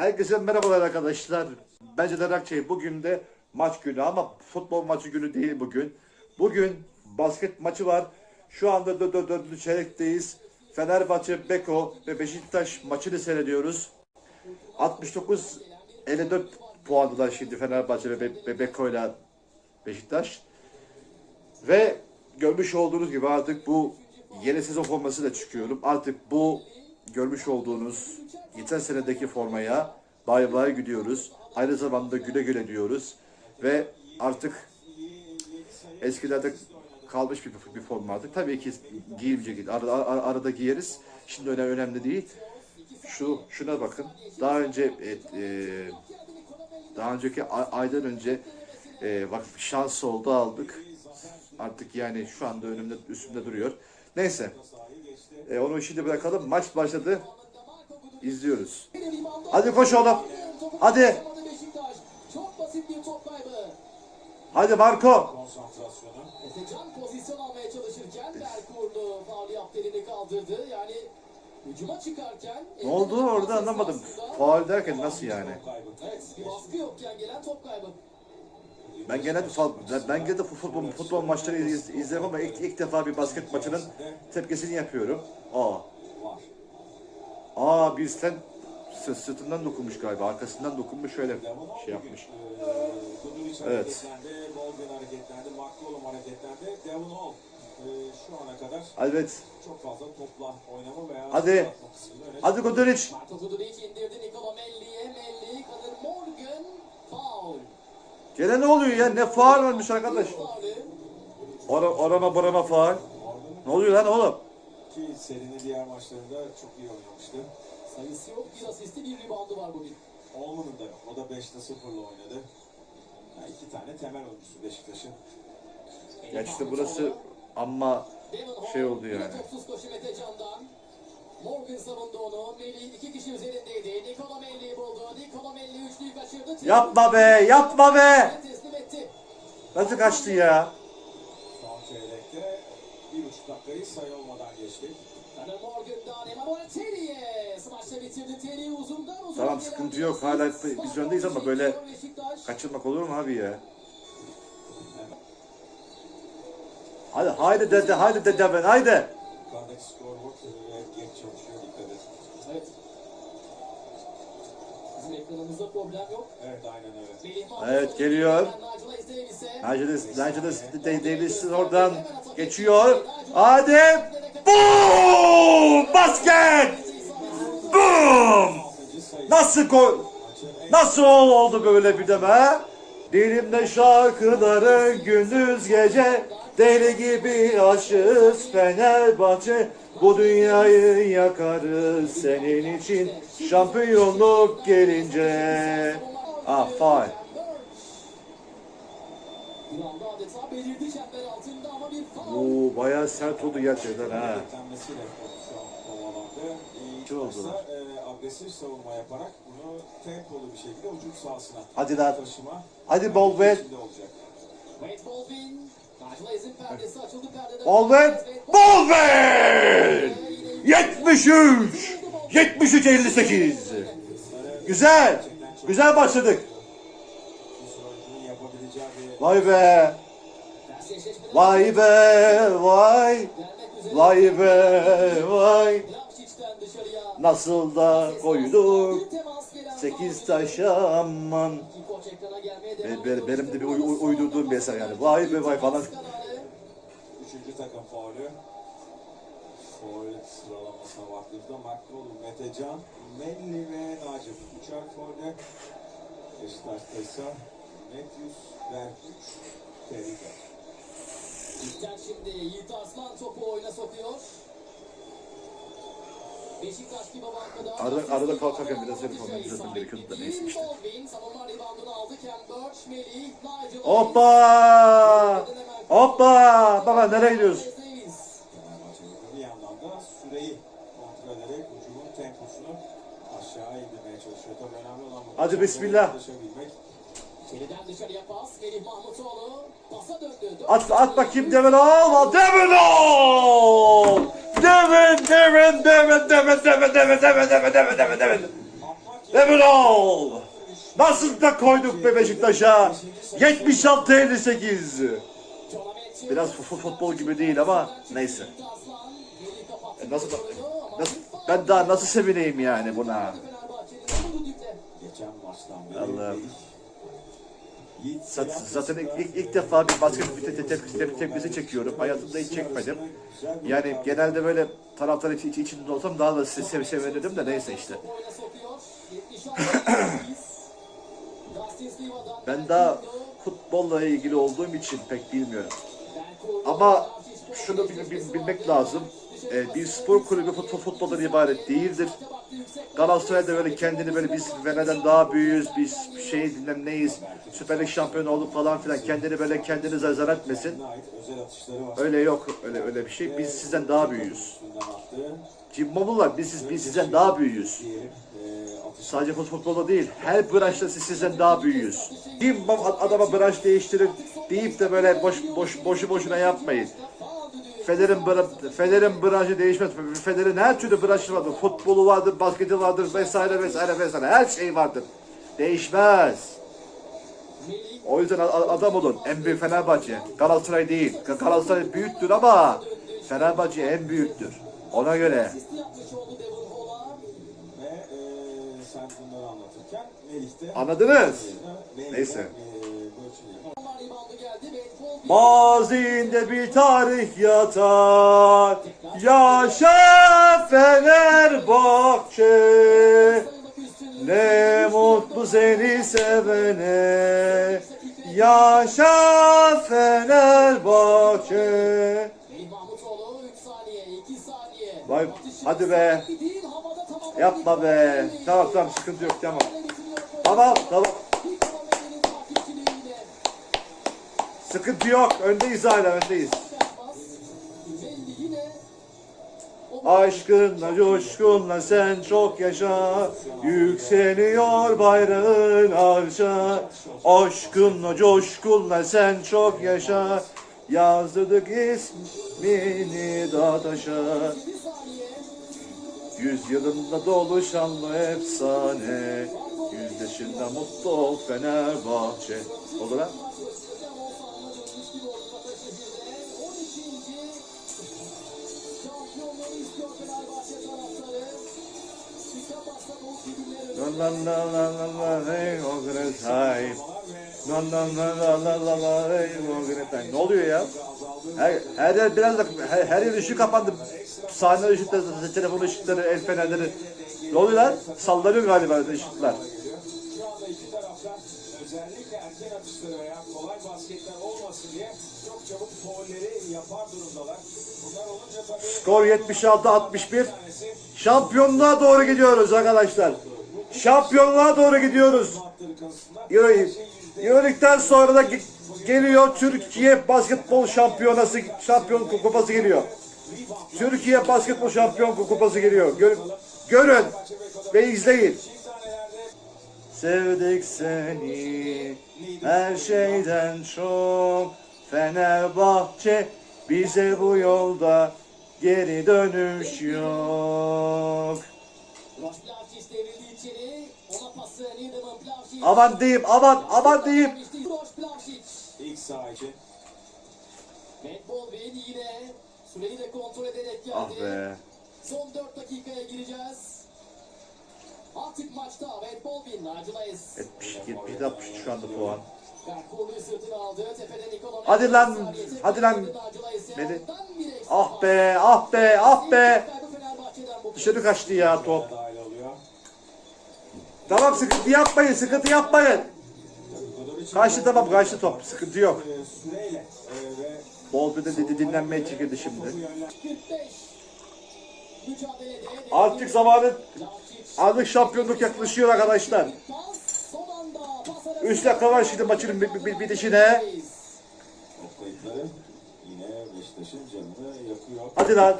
Herkese merhabalar arkadaşlar. Ben Ceder Akçay. Bugün de maç günü ama futbol maçı günü değil bugün. Bugün basket maçı var. Şu anda 4. çeyrekteyiz. Fenerbahçe, Beko ve Beşiktaş maçını seyrediyoruz. 69 54 puandılar şimdi Fenerbahçe ve Be- ve Beko ile Beşiktaş. Ve görmüş olduğunuz gibi artık bu yeni sezon forması da çıkıyorum. Artık bu görmüş olduğunuz geçen senedeki formaya bay bay gidiyoruz. Aynı zamanda güle güle diyoruz. Ve artık eskilerde kalmış bir, bir forma artık. Tabii ki giyilmeyecek. Arada, ar- arada giyeriz. Şimdi önemli, önemli değil. Şu şuna bakın. Daha önce e, e, daha önceki ay- aydan önce e, bak şans oldu aldık. Artık yani şu anda önümde üstümde duruyor. Neyse. E, onu şimdi bırakalım. Maç başladı. İzliyoruz. Hadi koş oğlum. Hadi. Çok basit bir top kaybı. Hadi Marco. konsantrasyonu. Efecan pozisyon almaya çalışırken Berkurlu faul yaptı elini kaldırdı. Yani hücuma çıkarken... Ne oldu orada anlamadım. Faul derken nasıl yani? Evet bir baskı yokken gelen top kaybı. Ben genelde ben genelde futbol futbol maçları iz, izlerim ama ilk, ilk defa bir basket maçının tepkisini yapıyorum. Aa. Aa Bilsten sırtından dokunmuş galiba. Arkasından dokunmuş şöyle şey yapmış. Evet. Albert. Çok fazla topla oynama veya Hadi. Hadi Guduric. Marco Guduric indirdi Nikola Melli'ye. Melli kalır Morgan. Faul. Gene ne oluyor ya? Ne faul vermiş arkadaş? Or orama borama faul. Ne oluyor lan oğlum? Ki serinin diğer maçlarında çok iyi oynamıştı. Sayısı yok. Bir asisti bir reboundu var bugün. Olman'ın da yok. O da 5'te 0'la oynadı. Ya iki tane temel oyuncusu Beşiktaş'ın. Ya işte burası amma şey oldu yani. Topsuz koşu Mete Can'dan. Morgan savundu onu. Melli iki kişi üzerindeydi. Nikola Melli'yi buldu. Nikola Melli üçlüyü kaçırdı. yapma be, yapma be. Nasıl kaçtı ya? Buçuk dakikayı sayı olmadan geçtik. Kadir Morgan'dan Emanuel Terry'e. Smaçla bitirdi Terry uzundan uzun. Tamam, sıkıntı yok. Hala biz öndeyiz ama böyle. Kaçırmak olur mu abi ya? Hadi haydi dede, haydi dede ben, haydi. Yukarıdaki scoreboard hep geç çalışıyor. Dikkat et. Evet. Sizin ekranınızda problem yok. Evet aynen öyle. Evet geliyor. Mercedes, Mercedes Davis oradan geçiyor. Adem Boom! Basket! Boom! Nasıl gol? Nasıl oldu böyle bir de be? Dilimde şarkıları gündüz gece Deli gibi aşığız Fenerbahçe. Bu dünyayı yakarız senin için Şampiyonluk gelince. Ah faal. Oo bayağı sert oldu gerçekten ha fikir oldular. E, agresif savunma yaparak bunu tempolu bir şekilde ucum sahasına Hadi lan. taşıma. Hadi Baldwin. Baldwin. Baldwin! 73! 73 58. Güzel. Güzel başladık. Vay be. Vay be, vay. Vay be, vay. Nasıl da koyduk Sekiz taşa aman Be- be-. Benim de bir uy- uy- uydurduğum bir eser yani Vay be vay falan. Üçüncü takım faulü. Faul sıralamasına baktığımızda McCollum, Metecan, Melli ve Nacip. Üçer faulde. Beşiktaş'ta ise Matthews, Berkuç, Terika. İlkten şimdi Yiğit Arslan topu oyuna sokuyor. Arada- arada kalkarken biraz herif olmamız zaten gerekiyordu da neyse işte. Hoppa Hoppa Baba nereye gidiyoruz bir yandan da süreyi kontrol ederek hücumun temposunu aşağı indirmeye çalışıyor. Tabii önemli olan bu. Hadi bismillah. Ulaşabilmek. Çeliden dışarıya pas. Melih Mahmutoğlu. Pasa döndü. At, at bakayım Devin al Devin al Devin Devin Devin Devin Devin Devin Devin Devin Devin Devin Devin Atmak Ve bu gol! Nasıl da koyduk be Beşiktaş'a? 76-58. Biraz fu- futbol gibi değil ama neyse. E nasıl, nasıl ben daha nasıl sevineyim yani buna? Geçen maçtan beri Allah'ım. Zaten, ilk, ilk, defa bir basket bir te- te- te- te- tepkisi çekiyorum. Hayatımda hiç çekmedim. Yani genelde böyle taraftar içi, içi- içinde olsam daha da se- sev sevinirdim de neyse işte. Ben daha futbolla ilgili olduğum için pek bilmiyorum. Ama şunu bil- bil- bilmek lazım. Ee, bir spor kulübü futbol futboldan ibaret değildir. Galatasaray da böyle kendini böyle biz Fener'den daha büyüğüz, biz şey bilmem neyiz, Süper Lig şampiyonu olduk falan filan kendini böyle kendini zar etmesin. Öyle yok, öyle öyle bir şey. Biz sizden daha büyüğüz. Cimbomlular biz, siz- biz sizden daha büyüğüz. E, Sadece fut- futbolda değil, her branşta siz sizden daha büyüğüz. Cimbom adama branş değiştirir deyip de böyle boş boş boşu boşuna yapmayın. Feder'in bra- Feder'in branşı değişmez. Feder'in her türlü branşı vardır. Futbolu vardır, basketi vardır vesaire vesaire vesaire. Her şey vardır. Değişmez. O yüzden adam olun. En büyük Fenerbahçe. Galatasaray değil. Ga- Galatasaray büyüktür ama Fenerbahçe en büyüktür. Ona göre. e, Anladınız? Neyse. Mazinde bir tarih yatar. Yaşa Fenerbahçe. Ne mutlu seni sevene. Yaşa Fenerbahçe. Mahmutoğlu 3 saniye, 2 saniye. Vay, hadi be. Yapma be. Tamam tamam sıkıntı yok tamam. Tamam tamam. Sıkıntı yok. Öndeyiz hala öndeyiz. Aşkınla coşkunla sen çok yaşa Yükseliyor bayrağın arşa Aşkınla coşkunla sen çok yaşa Yazdırdık ismini da taşa. Yüzyılında dolu şanlı efsane Yüzdeşinde mutlu Fenerbahçe Olur ha? La la la la la hey o gres hay. La la la la hey o gres hay. Ne oluyor ya? Her, her yer biraz da her, her yer ışık kapandı. Sahne ışıkları, telefon ışıkları, el fenerleri. Ne oluyor lan? Sallanıyor galiba ışıklar. Özellikle erken atışları veya kolay basketler olmasın diye çok çabuk foulleri yapar durumdalar. Bunlar olunca tabii Skor 76-61. tanesi Şampiyonluğa doğru gidiyoruz arkadaşlar. Şampiyonluğa doğru gidiyoruz. Euroleague'den sonra da ge- geliyor Türkiye Basketbol Şampiyonası Şampiyon Kupası geliyor. Türkiye Basketbol Şampiyon Kupası geliyor. Gör- görün ve izleyin. Sevdik seni her şeyden çok Fenerbahçe bize bu yolda geri dönüş yok. Aman diyeyim aman aman diyeyim. Roş Plavcic. ilk saha için Matt Baldwin yine süreyi de kontrol ederek geldi. Ah be. Son 4 dakikaya gireceğiz. Artık maçta Matt Baldwin, Arculayız. 72 70 63 şu anda puan. Hadi lan, hadi lan. Bir eksik Ah be ah be ah be. Dışarı kaçtı ya top. Tamam sıkıntı yapmayın sıkıntı yapmayın. Kaçtı tamam kaçtı top sıkıntı yok. e, süreyle e, ve Bol bir de dedi dinlenmeye çekildi şimdi. 45. Mücadelede. Artık zamanı. Artık şampiyonluk yaklaşıyor arkadaşlar. Pas. Son anda. Pas arası. 3 dakika var şimdi maçın bitişine. Hadi lan.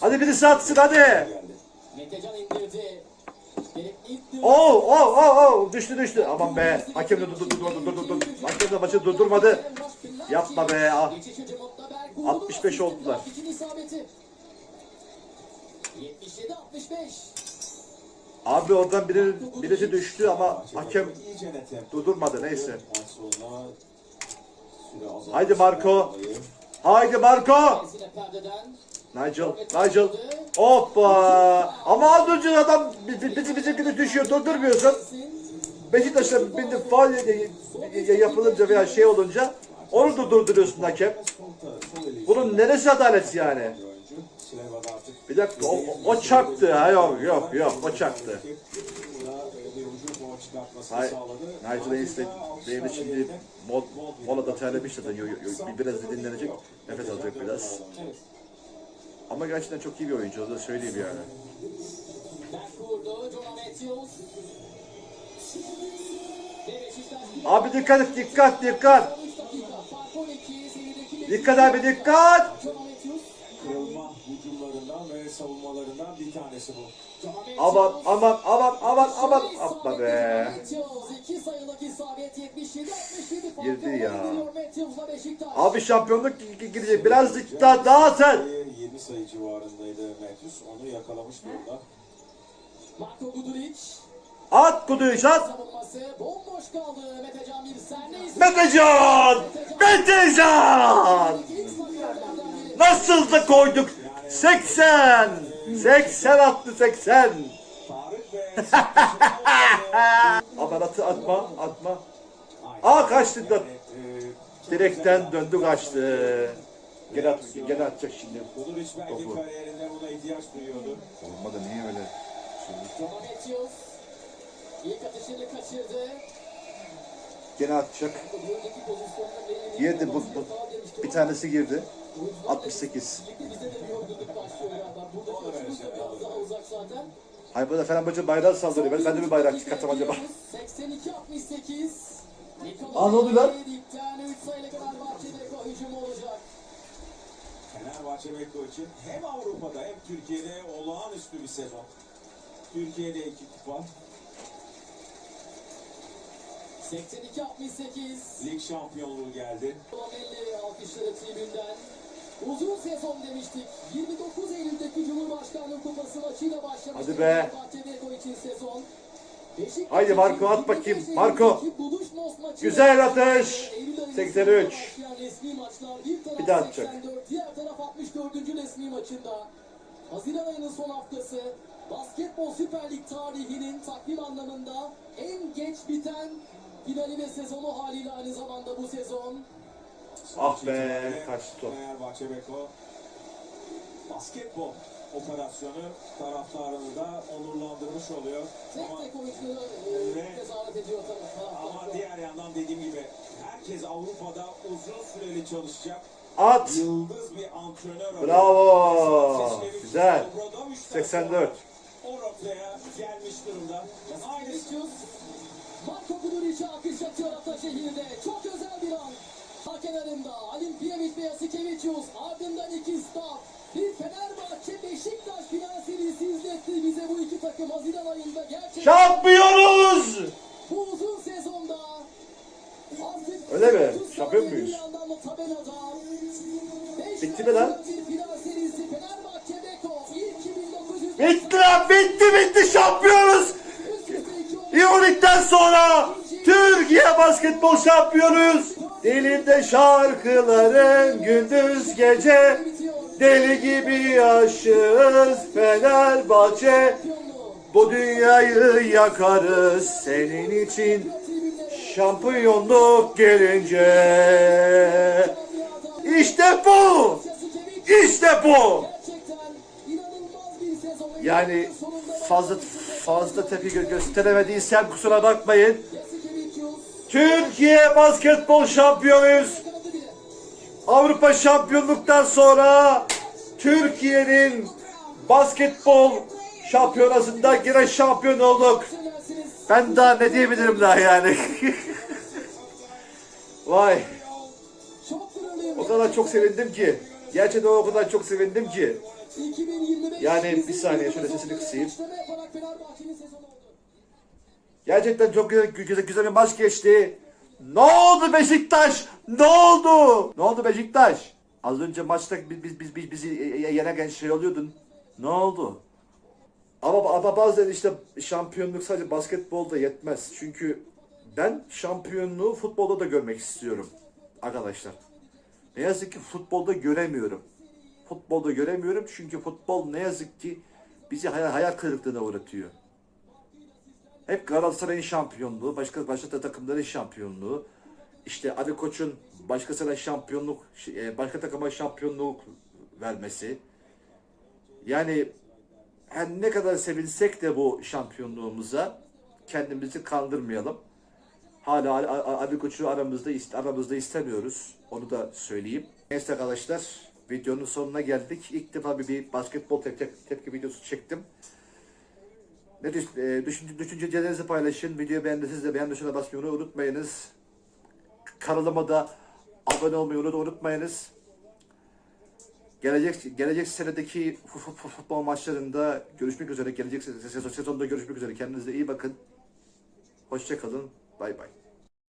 Hadi birisi atsın hadi. Metecan indirdi. Gerekli ilk Oo oo oo oo düştü düştü. Aman be. Hakem de dur dur dur dur dur dur. Hakem de maçı durdurmadı. Yapma be, ah. 65 oldular. İkinci isabeti. 77 65. Abi oradan biri, birisi düştü ama hakem durdurmadı neyse. Haydi Marco. Haydi Marco. Nigel, Nigel. Hoppa. Ama az önce adam bizi bizi bizimkini düşüyor durdurmuyorsun. Beşiktaş'ta y- y- yapılınca veya şey olunca onu da durduruyorsun hakem. Bunun neresi adalet yani? Bir dakika o, o çarptı ha yok yok yok o çarptı. Hay. Nigel Hayes benim şimdi mol, molada terlemiş zaten yo, yo, yo, bir biraz da dinlenecek nefes alacak biraz. Ama gerçekten çok iyi bir oyuncu onu da söyleyeyim yani. Abi dikkat et dikkat dikkat. 13 dakika. Fark 12. Serideki Dikkat abi dikkat. Kırılma hücumlarından ve savunmalarından bir tanesi bu. Aman aman aman aman aman atma be. Matthews. İki sayılık isabet 77 67 farkı Girdi ya. Abi şampiyonluk gi- gi- gidecek birazcık daha daha sen. 20 sayı civarındaydı Matthews. Onu yakalamış durumda. Marko Guduric. At kaldı. Metecan. Metecan! Metecan! Nasıl da koyduk? 80! 80 attı 80. Tarık ve Aman atı atma atma. Aa kaçtı da. Direkten döndü kaçtı. Gene, at, gene atacak şimdi. Topu. kariyerinde buna ihtiyaç duyuyordu. Olmadı niye öyle? Matthews. İlk atışını kaçırdı. Gene atacak. Girdi bu, bu. Bir tanesi girdi. 68. Bize de bir yorgunluk başlıyor galiba. Buradaki açımız da biraz daha uzak zaten. Hayır burada Fenerbahçe bayrağı saldırıyor. Ben, ben de bir bayrak çıkartsam acaba? 82-68. Aa, ne oldu lan? Yedikten 3 sayılı Fenerbahçe'de gol hücumu olacak. Fenerbahçe Beko için hem Avrupa'da hem Türkiye'de olağanüstü bir sezon. Türkiye'de iki kupa, 82-68. lig şampiyonluğu geldi. Kolomelli alkışları tribünden. Uzun sezon demiştik. 29 Eylül'deki Cumhurbaşkanlığı Kupası maçıyla başlamıştı. Hadi be. Fenerbahçe Beko için sezon. Beşiktaş Haydi Marco, at bakayım. 29 Marco. Güzel atış. Eylül ayının 83. sonunda başlayan resmi maçlar. Bir daha atacak. 84, diğer taraf 64. resmi maçında. Haziran ayının son haftası Basketbol Süper Lig tarihinin takvim anlamında en geç biten finali ve sezonu haliyle aynı zamanda bu sezon. Ah be, kaçtı top. Fenerbahçe Beko basketbol operasyonu taraftarını da onurlandırmış oluyor. Tek Ama, tek oyuncuları e, tezahürat ediyor tabii. ama diğer yandan dediğim gibi herkes Avrupa'da uzun süreli çalışacak. At. Yıldız bir antrenör. Bravo. Güzel. Obradoviç'ten 84. sonra O noktaya gelmiş durumda. Aynı Vinicius, Marco Guduric'e alkış atıyor Ataşehir'de. Çok özel bir an. Ha kenarında Alimpiyevic ve Yasikevicius. Ardından iki staff. Bir Fenerbahçe Beşiktaş final serisi izletti bize bu iki takım Haziran ayında gerçekten. Şampiyonuz! Bu uzun sezonda artık Öyle mi? 30 Şampiyon muyuz? Bitti mi lan? maçlık Bir final serisi Fenerbahçe Beko. İlk 1900 Bitti lan bitti bitti şampiyonuz! İyonik'ten sonra Türkiye basketbol şampiyonuz. Dilimde şarkıların gündüz gece. Deli gibi aşığız Fenerbahçe Bu dünyayı yakarız senin için Şampiyonluk gelince İşte bu İşte bu. Yani fazla fazla tepki gö- gösteremediysem kusura bakmayın Türkiye basketbol şampiyonuyuz. Avrupa şampiyonluktan sonra Türkiye'nin basketbol şampiyonasında yine şampiyon olduk. Ben daha ne diyebilirim daha yani. Vay o kadar çok sevindim ki. Gerçekten o kadar çok sevindim ki. 2025 Yani bir saniye, şöyle sesini kısayım. Gerçekten çok güzel, güzel, bir maç geçti. Ne oldu Beşiktaş? Ne oldu? Ne oldu Beşiktaş? Az önce maçta biz, biz, biz, biz bizi yenen şey oluyordun. Ne oldu? Ama, ama bazen işte şampiyonluk sadece basketbolda yetmez. Çünkü ben şampiyonluğu futbolda da görmek istiyorum arkadaşlar. Ne yazık ki futbolda göremiyorum. Futbolda göremiyorum çünkü futbol ne yazık ki bizi hayal, hayal kırıklığına uğratıyor. Hep Galatasaray'ın şampiyonluğu, başka başka takımların şampiyonluğu. İşte Ali Koç'un başkasına şampiyonluk, e, başka takıma şampiyonluk vermesi. Yani her ne kadar sevinsek de bu şampiyonluğumuza kendimizi kandırmayalım. Hala Ali, Koç'u aramızda aramızda istemiyoruz. Onu da söyleyeyim. Neyse arkadaşlar videonun sonuna geldik. İlk defa bir, bir basketbol tep- tepki videosu çektim. Ne düş, e, düşünce, düşüncelerinizi paylaşın. Videoyu beğendiyseniz de beğen tuşuna basmayı unutmayınız. Kanalıma da abone olmayı unut- unutmayınız. Gelecek gelecek senedeki fu- fu- fu- futbol maçlarında görüşmek üzere. Gelecek se- sezon, sezonda görüşmek üzere. Kendinize iyi bakın. Hoşça kalın. Bay bay.